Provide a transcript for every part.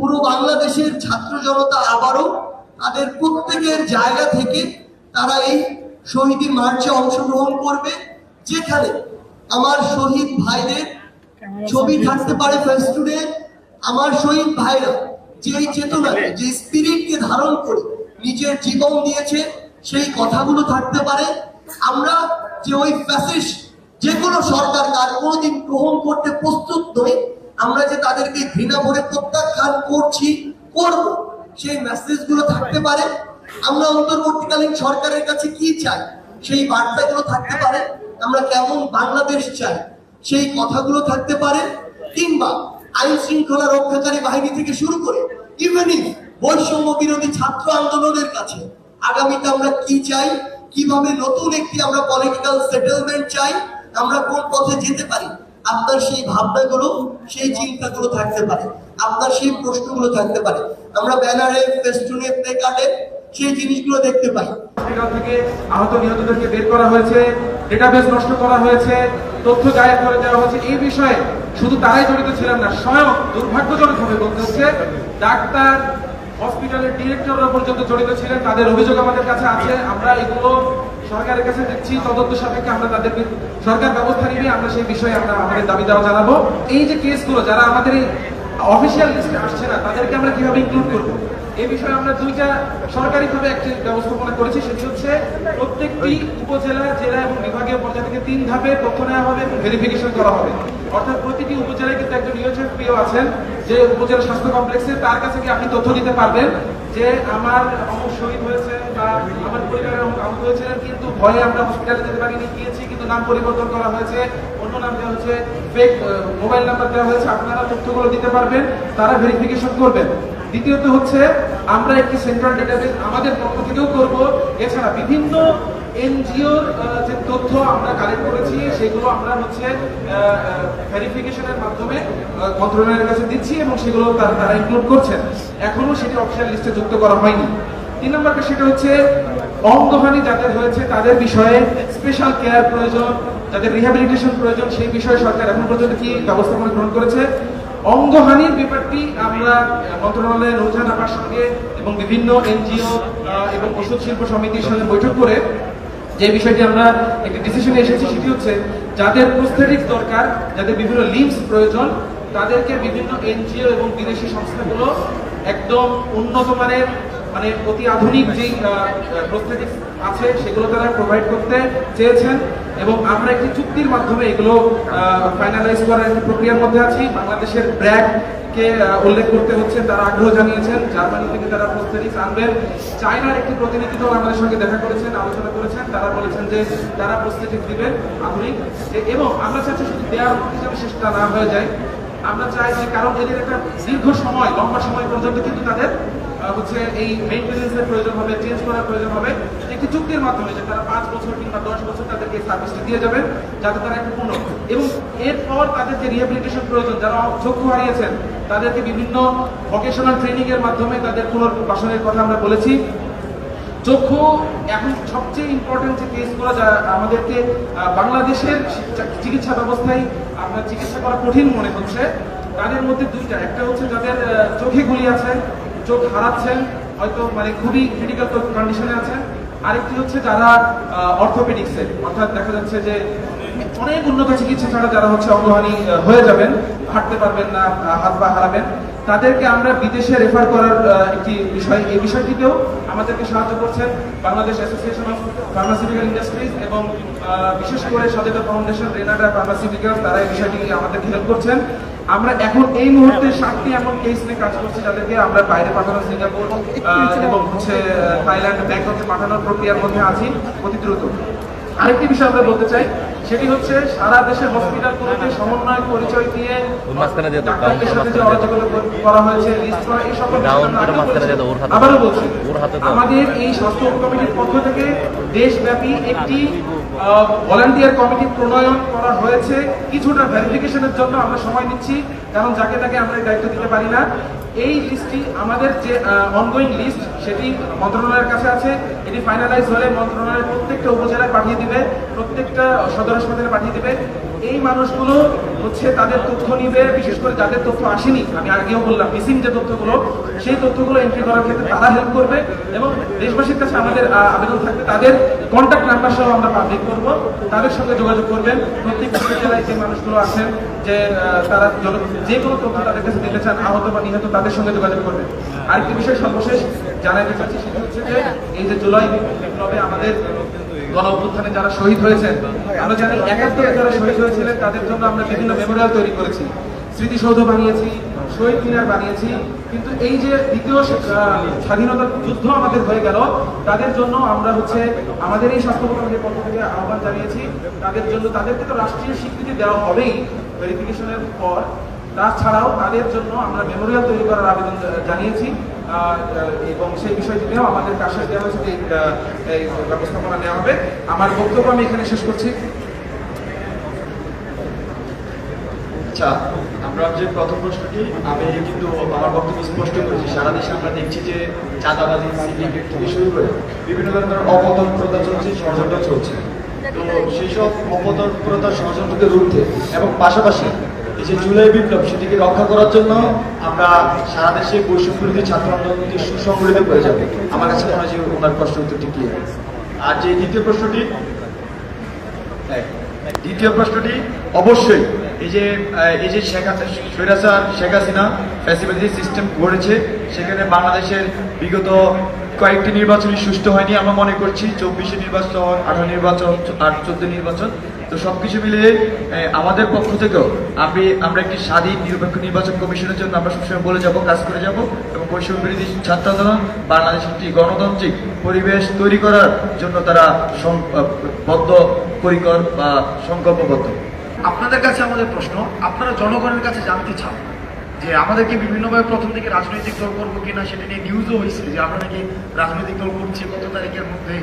পুরো বাংলাদেশের ছাত্র জনতা আবারও তাদের প্রত্যেকের জায়গা থেকে তারা এই শহীদি মার্চে অংশগ্রহণ করবে, যেখানে আমার শহীদ ভাইদের ছবি থাকতে পারে ফেস্টুনে আমার শহীদ ভাইরা যে চেতনা যে স্পিরিটকে ধারণ করে নিজের জীবন দিয়েছে, সেই কথাগুলো থাকতে পারে। আমরা যে ওই ফ্যাসিস যে কোনো সরকার তার কোনোদিন গ্রহণ করতে প্রস্তুত নই। আমরা যে তাদেরকে ঘৃণা ভরে প্রত্যাখ্যান করছি, করব। সেই মেসেজগুলো থাকতে পারে। আমরা অন্তর্বর্তীকালীন সরকারের কাছে কি চাই? সেই বার্তাগুলো থাকতে পারে। আমরা কেমন বাংলাদেশ চাই? সেই কথাগুলো থাকতে পারে। কিংবা আইন শৃঙ্খলা রক্ষাকারী বাহিনী থেকে শুরু করে ইভেনিং বৈষম্য বিরোধী ছাত্র আন্দোলনের কাছে, আগামীতে আমরা কি চাই? কীভাবে নতুন একটি আমরা পলিটিক্যাল সেটেলমেন্ট চাই? আমরা কোন পথে যেতে পারি? আপনার সেই ভাবনাগুলো, সেই চিন্তাগুলো থাকতে পারে। আপনার সেই প্রশ্নগুলো থাকতে পারে। আমরা ব্যানারে ফেস্টুনে প্লে কার্ডে সেই জিনিসগুলো দেখতে পাই। থেকে আহত নিহতদেরকে বের করা হয়েছে ডেটাবেস নষ্ট করা হয়েছে, তথ্য গায়েব করে দেওয়া হয়েছে। এই বিষয়ে শুধু তারাই জড়িত ছিলেন না, স্বয়ং দুর্ভাগ্যজনকভাবে বলতে হচ্ছে, ডাক্তার হসপিটালের ডিরেক্টররা পর্যন্ত জড়িত ছিলেন, তাদের অভিযোগ আমাদের কাছে আছে। আমরা এগুলো সরকারের কাছে দিচ্ছি তদন্ত সাপেক্ষে আমরা তাদের সরকার ব্যবস্থা নিবে, আমরা সেই বিষয়ে আমরা আমাদের দাবি দেওয়া জানাব। এই যে কেসগুলো যারা আমাদের অফিসিয়াল লিস্টে আসছে না, তাদেরকে আমরা কীভাবে ইনক্লুড করব? এই বিষয়ে আমরা দুইটা সরকারিভাবে একটি ব্যবস্থাপনা করেছি, সেটি হচ্ছে প্রত্যেকটি উপজেলা, জেলা এবং বিভাগীয় পর্যায় থেকে তিন ধাপে তথ্য নেওয়া হবে এবং ভেরিফিকেশন করা হবে। অর্থাৎ প্রতিটি উপজেলায় কিন্তু একজন ইউএচএফপিও আছেন, যে উপজেলা স্বাস্থ্য কমপ্লেক্সে তার কাছে কি আপনি তথ্য দিতে পারবেন যে আমার অমুক শহীদ হয়েছে বা আমার পরিবারের অমুক আহত হয়েছিলেন কিন্তু ভয়ে আমরা হসপিটালে যেতে পারিনি, গিয়েছি, কিন্তু নাম পরিবর্তন করা হয়েছে। অন্য নাম দেওয়া হয়েছে ফেক মোবাইল নাম্বার দেওয়া হয়েছে, আপনারা তথ্যগুলো দিতে পারবেন, তারা ভেরিফিকেশন করবেন। দ্বিতীয়ত হচ্ছে, আমরা একটি সেন্ট্রাল ডেটাবেস আমাদের পক্ষ থেকেও করব। এছাড়া বিভিন্ন এনজিওর যে তথ্য আমরা কালেক্ট করেছি, সেগুলো আমরা হচ্ছে ভেরিফিকেশনের মাধ্যমে মন্ত্রণালয়ের কাছে দিচ্ছি এবং সেগুলো তারা তারা ইনক্লুড করছেন। এখনও সেটি অফিসিয়াল লিস্টে যুক্ত করা হয়নি। তিন নম্বর সেটা হচ্ছে, অঙ্গহানি যাদের হয়েছে, তাদের বিষয়ে স্পেশাল কেয়ার প্রয়োজন, যাদের রিহ্যাবিলিটেশন প্রয়োজন, সেই বিষয়ে সরকার এখন পর্যন্ত কি ব্যবস্থাপনা গ্রহণ করেছে? অঙ্গহানির ব্যাপারটি আমরা মন্ত্রণালয়ের নৌজান আপার সঙ্গে এবং বিভিন্ন এনজিও এবং ওষুধ শিল্প সমিতির সঙ্গে বৈঠক করে যে বিষয়টি আমরা একটি ডিসিশনে এসেছি সেটি হচ্ছে যাদের প্রস্থেটিক্স দরকার, যাদের বিভিন্ন লিম্স প্রয়োজন, তাদেরকে বিভিন্ন এনজিও এবং বিদেশি সংস্থাগুলো একদম উন্নত মানের মানে অতি আধুনিক যেই প্রস্থেটিক্স আছে, সেগুলো তারা প্রোভাইড করতে চেয়েছেন। এবং আমরা একটি চুক্তির মাধ্যমে এগুলো ফাইনালাইজ করার একটি প্রক্রিয়ার মধ্যে আছি। বাংলাদেশের ব্র্যাক কে উল্লেখ করতে হচ্ছে, তারা আগ্রহ জানিয়েছেন। জার্মানি থেকে তারা প্রস্তুতিস আনবেন, চায়নার একটি প্রতিনিধি দল আমাদের সঙ্গে দেখা করেছেন, আলোচনা করেছেন। তারা বলেছেন যে তারা প্রস্তুতিক দিবেন আধুনিক। এবং আমরা চাচ্ছি শুধু দেওয়ার হিসাবে শেষটা না হয়ে যায়। আমরা চাই যে কারণ এদের একটা দীর্ঘ সময়, লম্বা সময় পর্যন্ত কিন্তু তাদের হচ্ছে এই মেইনটেনেন্সের প্রয়োজন হবে চেঞ্জ করার প্রয়োজন হবে। একটি চুক্তির মাধ্যমে যে তারা পাঁচ বছর কিংবা দশ বছর তাদেরকে সার্ভিসটা দিয়ে যাবেন যাতে তারা একটু পূর্ণ এবং এরপর তাদের যে রিহ্যাবিলিটেশন প্রয়োজন, যারা চক্ষু হারিয়েছেন, তাদেরকে বিভিন্ন ভোকেশনাল ট্রেনিং এর মাধ্যমে তাদের পুনর্বাসনের কথা আমরা বলেছি। চক্ষু এখন সবচেয়ে ইম্পর্টেন্ট যে কেসগুলো যা আমাদেরকে বাংলাদেশের চিকিৎসা ব্যবস্থায় আপনার চিকিৎসা করা কঠিন মনে হচ্ছে। তাদের মধ্যে দুইটা। একটা হচ্ছে যাদের চোখে গুলি আছে, চোখ হারাচ্ছেন, হয়তো মানে খুবই ক্রিটিক্যাল কন্ডিশনে আছেন। আরেকটি হচ্ছে যারা অর্থোপেডিক্সের অর্থাৎ দেখা যাচ্ছে যে অনেক উন্নত চিকিৎসা ছাড়া যারা হচ্ছে অঙ্গহানি হয়ে যাবেন, হাঁটতে পারবেন না হাত পা হারাবেন, তাদেরকে আমরা বিদেশে রেফার করার একটি বিষয়, এই বিষয়টিতেও আমাদেরকে সাহায্য করছেন Bangladesh association of pharmaceutical industries এবং বিশেষ করে সচেতন ফাউন্ডেশন, রেনাডা ফার্মাসিউটিক্যাল তারা এই বিষয়টি আমাদেরকে হেল্প করছেন। আমরা এখন এই মুহূর্তে সাতটি এমন কেস নিয়ে কাজ করছি যাদেরকে আমরা বাইরে পাঠানো সিঙ্গাপুর এবং হচ্ছে থাইল্যান্ড ব্যাংককে পাঠানোর প্রক্রিয়ার মধ্যে আছি। অতি দ্রুত। আরেকটি বিষয় আমরা বলতে চাই সেটি হচ্ছে সারা দেশে হসপিটালগুলোতে সমন্বয় পরিচয় দিয়ে ডাক্তারদের সাথে যে অরাজকতা করা হয়েছে এই সকল আবারও বলছি। আমাদের এই স্বাস্থ্য কমিটির পক্ষ থেকে দেশব্যাপী একটি ভলান্টিয়ার কমিটি প্রণয়ন করা হয়েছে। কিছুটা ভেরিফিকেশনের জন্য আমরা সময় নিচ্ছি কারণ যাকে তাকে আমরা দায়িত্ব দিতে পারি না। এই লিস্টটি আমাদের যে অনগোয়িং লিস্ট সেটি মন্ত্রণালয়ের কাছে আছে। এটি ফাইনালাইজ হলে মন্ত্রণালয়ের প্রত্যেকটা উপজেলায় পাঠিয়ে দিবে, প্রত্যেকটা সদর হাসপাতালে পাঠিয়ে দিবে। এই মানুষগুলো হচ্ছে তাদের তথ্য নিবে, বিশেষ করে যাদের তথ্য আসেনি, আমি আগেও বললাম মিসিং যে তথ্যগুলো সেই তথ্যগুলো এন্ট্রি করার ক্ষেত্রে তারা হেল্প করবে এবং দেশবাসীর কাছে আমাদের আবেদন থাকবে। তাদের কন্ট্যাক্ট নাম্বার সহ আমরা পাবলিক করব। তাদের সঙ্গে যোগাযোগ করবেন। প্রত্যেক জেলায় যে মানুষগুলো আছেন, যে তারা জন- যে কোনো তথ্য তাদের কাছে দিতে চান, আহত বা নিহত, তাদের সঙ্গে যোগাযোগ করবেন। আরেকটি বিষয় সর্বশেষ জানাতে চাচ্ছি, সেটা হচ্ছে যে, এই যে জুলাই বিপ্লবে আমাদের গণ অভ্যুত্থানে যারা শহীদ হয়েছেন, আমরা জানি একাত্তরে যারা শহীদ হয়েছিলেন, তাদের জন্য আমরা বিভিন্ন মেমোরিয়াল তৈরি করেছি। স্মৃতিসৌধ বানিয়েছি, শহীদ মিনার বানিয়েছি, কিন্তু এই যে দ্বিতীয় স্বাধীনতা যুদ্ধ আমাদের হয়ে গেল, তাদের জন্য আমরা হচ্ছে আমাদের এই স্বাস্থ্য কমিটির পক্ষ থেকে আহ্বান জানিয়েছি, তাদের জন্য তাদেরকে তো রাষ্ট্রীয় স্বীকৃতি দেওয়া হবেই ভেরিফিকেশনের পর। তাছাড়াও তাদের জন্য আমরা মেমোরিয়াল তৈরি করার আবেদন জানিয়েছি এবং সেই বিষয়টি নিয়েও আমাদের কাছে দেওয়া হয়েছে যে এই ব্যবস্থাপনা নেওয়া হবে। আমার বক্তব্য আমি এখানে শেষ করছি। আচ্ছা যে প্রথম প্রশ্নটি আমি কিন্তু আমার বক্তব্য স্পষ্ট করেছি। সারা দেশে আমরা দেখছি যে চাঁদাবাজি সিন্ডিকেট থেকে শুরু করে বিভিন্ন ধরনের অপতৎপরতা চলছে ষড়যন্ত্র চলছে। তো সেই সব অপতৎপরতা ষড়যন্ত্রকে রুখতে এবং পাশাপাশি এই যে জুলাই বিপ্লব সেটিকে রক্ষা করার জন্য আমরা সারা দেশে বৈষম্যবিরোধী ছাত্র আন্দোলনকে সুসংগঠিত করে যাব। আমার কাছে মনে হয় যে ওনার প্রশ্ন উত্তরটি ক্লিয়ার আর যে দ্বিতীয় প্রশ্নটি হ্যাঁ, দ্বিতীয় প্রশ্নটি, অবশ্যই, এই যে এই যে শেখ হাসিনা শেখ হাসিনা ফ্যাসিলিটি সিস্টেম গড়েছে, সেখানে বাংলাদেশের বিগত কয়েকটি নির্বাচনই সুষ্ঠু হয়নি, আমরা মনে করছি চব্বিশে নির্বাচন, আঠারো নির্বাচন আর চোদ্দ নির্বাচন। তো সবকিছু মিলিয়ে আমাদের পক্ষ থেকেও আমি, আমরা একটি স্বাধীন, নিরপেক্ষ নির্বাচন কমিশনের জন্য আমরা সবসময় বলে যাব, কাজ করে যাব। এবং ছাত্র আন্দোলন বাংলাদেশ একটি গণতান্ত্রিক পরিবেশ তৈরি করার জন্য তারা বদ্ধ পরিকর বা সংকল্পবদ্ধ। আপনাদের কাছে আমাদের প্রশ্ন, আপনারা জনগণের কাছে জানতে চান যে আমাদেরকে বিভিন্নভাবে প্রথম থেকে রাজনৈতিক দল করব কিনা, সেটা নিয়ে নিউজও হয়েছে যে আমরা নাকি রাজনৈতিক দল করছি, কত তারিখের মধ্যে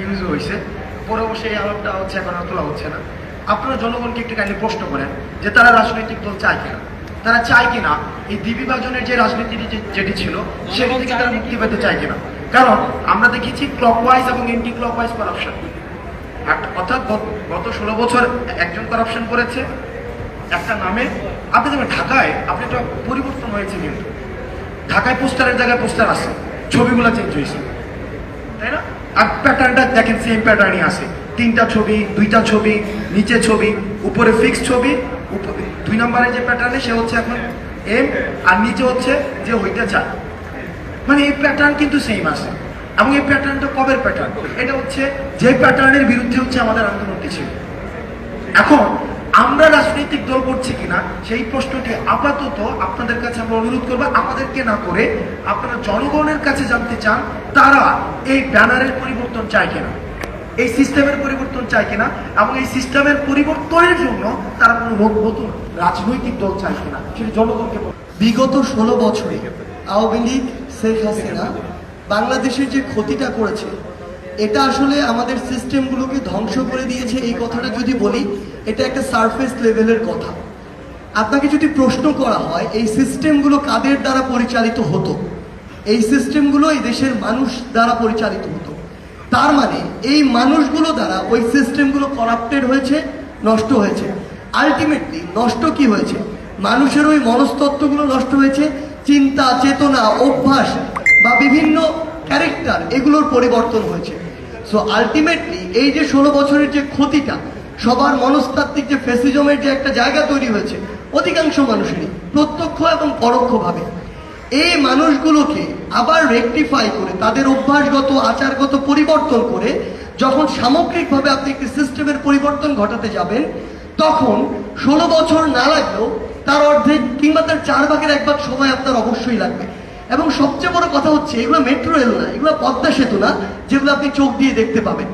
নিউজও হয়েছে। পরে অবশ্যই আলাপটা হচ্ছে এখন আর তোলা হচ্ছে না। আপনারা জনগণকে একটু কাইন্ডলি প্রশ্ন করেন যে তারা রাজনৈতিক দল চায় কিনা। তারা চায় কিনা, এই দ্বিবিভাজনের যে রাজনীতি যে- যেটি ছিল, সেটি থেকে তারা মুক্তি পেতে চায় কিনা। কারণ আমরা দেখেছি ক্লকওয়াইজ এবং এন্টি ক্লকওয়াইজ করাপশন অর্থাৎ গত- ষোলো বছর একজন করাপশন করেছে, একটা নামে। আপনি দেখবেন ঢাকায় আপনি একটা পরিবর্তন হয়েছে কিন্তু। ঢাকায় পোস্টারের জায়গায় পোস্টার আছে, ছবিগুলো চেঞ্জ হয়েছে। তাই না? আর প্যাটার্নটা দেখেন সেম প্যাটার্নই আছে। তিনটা ছবি, দুইটা ছবি, নিচে ছবি, উপরে ফিক্স ছবি, উপরে দুই নম্বরে যে প্যাটার্নে সে হচ্ছে এখন এম আর নিচে হচ্ছে যে হইতে চায় মানে এই প্যাটার্ন কিন্তু সেম আছে। এবং এই প্যাটার্নটা কবের প্যাটার্ন এটা হচ্ছে যে প্যাটার্নের বিরুদ্ধে হচ্ছে আমাদের আন্দোলনটি ছিল এখন, আমরা রাজনৈতিক দল করছি কিনা, সেই প্রশ্নটি আপাতত আপনাদের কাছে আমরা অনুরোধ করব, আমাদেরকে না করে আপনারা জনগণের কাছে জানতে চান, তারা এই ব্যানারের পরিবর্তন চায় কিনা। এই সিস্টেমের পরিবর্তন চায় কিনা এবং এই সিস্টেমের পরিবর্তনের জন্য তারা কোনো নতুন রাজনৈতিক দল চায় কিনা সেটা জনগণকে বিগত ষোলো বছরে আওয়ামী লীগ, শেখ হাসিনা বাংলাদেশের যে ক্ষতিটা করেছে, এটা আসলে আমাদের সিস্টেমগুলোকে ধ্বংস করে দিয়েছে এই কথাটা যদি বলি, এটা একটা সারফেস লেভেলের কথা। আপনাকে যদি প্রশ্ন করা হয়, এই সিস্টেমগুলো কাদের দ্বারা পরিচালিত হতো? এই সিস্টেমগুলো এই দেশের মানুষ দ্বারা পরিচালিত হতো। তার মানে এই মানুষগুলো দ্বারা ওই সিস্টেমগুলো করাপ্টেড হয়েছে, নষ্ট হয়েছে। আলটিমেটলি নষ্ট কি হয়েছে? মানুষের ওই মনস্তত্ত্বগুলো নষ্ট হয়েছে, চিন্তা, চেতনা, অভ্যাস বা বিভিন্ন ক্যারেক্টার এগুলোর পরিবর্তন হয়েছে। সো আলটিমেটলি এই যে ষোলো বছরের যে ক্ষতিটা, সবার মনস্তাত্ত্বিক যে ফেসিজমের যে একটা জায়গা তৈরি হয়েছে, অধিকাংশ মানুষেরই প্রত্যক্ষ এবং পরোক্ষভাবে। এই মানুষগুলোকে আবার রেকটিফাই করে, তাদের অভ্যাসগত, আচারগত পরিবর্তন করে, যখন সামগ্রিকভাবে আপনি একটি সিস্টেমের পরিবর্তন ঘটাতে যাবেন, তখন ষোলো বছর না লাগলেও তার অর্ধেক কিংবা তার চার ভাগের এক ভাগ সময় আপনার অবশ্যই লাগবে। এবং সবচেয়ে বড় কথা হচ্ছে, এগুলো মেট্রো রেল না, এগুলো পদ্মা সেতু না, যেগুলো আপনি চোখ দিয়ে দেখতে পাবেন।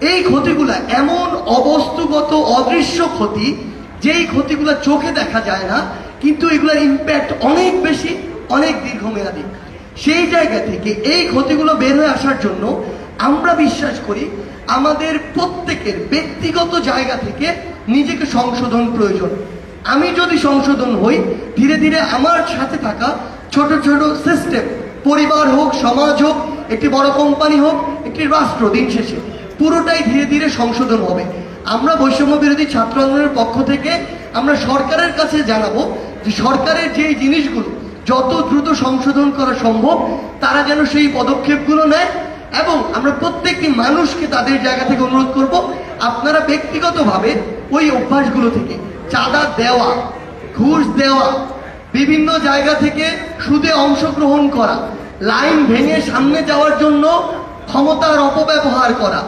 এই ক্ষতিগুলা এমন অবস্তুগত, অদৃশ্য ক্ষতি, যেই ক্ষতিগুলো চোখে দেখা যায় না, কিন্তু এগুলোর ইম্প্যাক্ট অনেক বেশি। অনেক দীর্ঘমেয়াদী। সেই জায়গা থেকে এই ক্ষতিগুলো বের হয়ে আসার জন্য আমরা বিশ্বাস করি আমাদের প্রত্যেকের ব্যক্তিগত জায়গা থেকে নিজেকে সংশোধন প্রয়োজন। আমি যদি সংশোধন হই, ধীরে ধীরে আমার সাথে থাকা ছোট ছোট সিস্টেম পরিবার হোক, সমাজ হোক, একটি বড় কোম্পানি হোক, একটি রাষ্ট্র দিন শেষে, পুরোটাই ধীরে ধীরে সংশোধন হবে। আমরা বৈষম্য বিরোধী ছাত্র আন্দোলনের পক্ষ থেকে আমরা সরকারের কাছে জানাব যে সরকারের যে জিনিসগুলো যত দ্রুত সংশোধন করা সম্ভব, তারা যেন সেই পদক্ষেপগুলো নেয় এবং আমরা প্রত্যেকটি মানুষকে তাদের জায়গা থেকে অনুরোধ করব, আপনারা ব্যক্তিগতভাবে ওই অভ্যাসগুলো থেকে, চাঁদা দেওয়া, ঘুষ দেওয়া, বিভিন্ন জায়গা থেকে সুদে অংশগ্রহণ করা, লাইন ভেঙে সামনে যাওয়ার জন্য ক্ষমতার অপব্যবহার করা,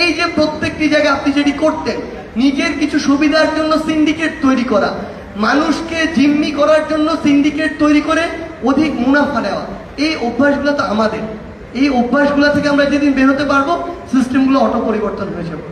এই যে প্রত্যেকটি জায়গায় আপনি যেটি করতেন, নিজের কিছু সুবিধার জন্য সিন্ডিকেট তৈরি করা মানুষকে জিম্মি করার জন্য সিন্ডিকেট তৈরি করে অধিক মুনাফা নেওয়া। এই অভ্যাসগুলো তো আমাদের। এই অভ্যাসগুলো থেকে আমরা যেদিন বেরোতে পারব সিস্টেমগুলো অটো পরিবর্তন হয়ে যাবে।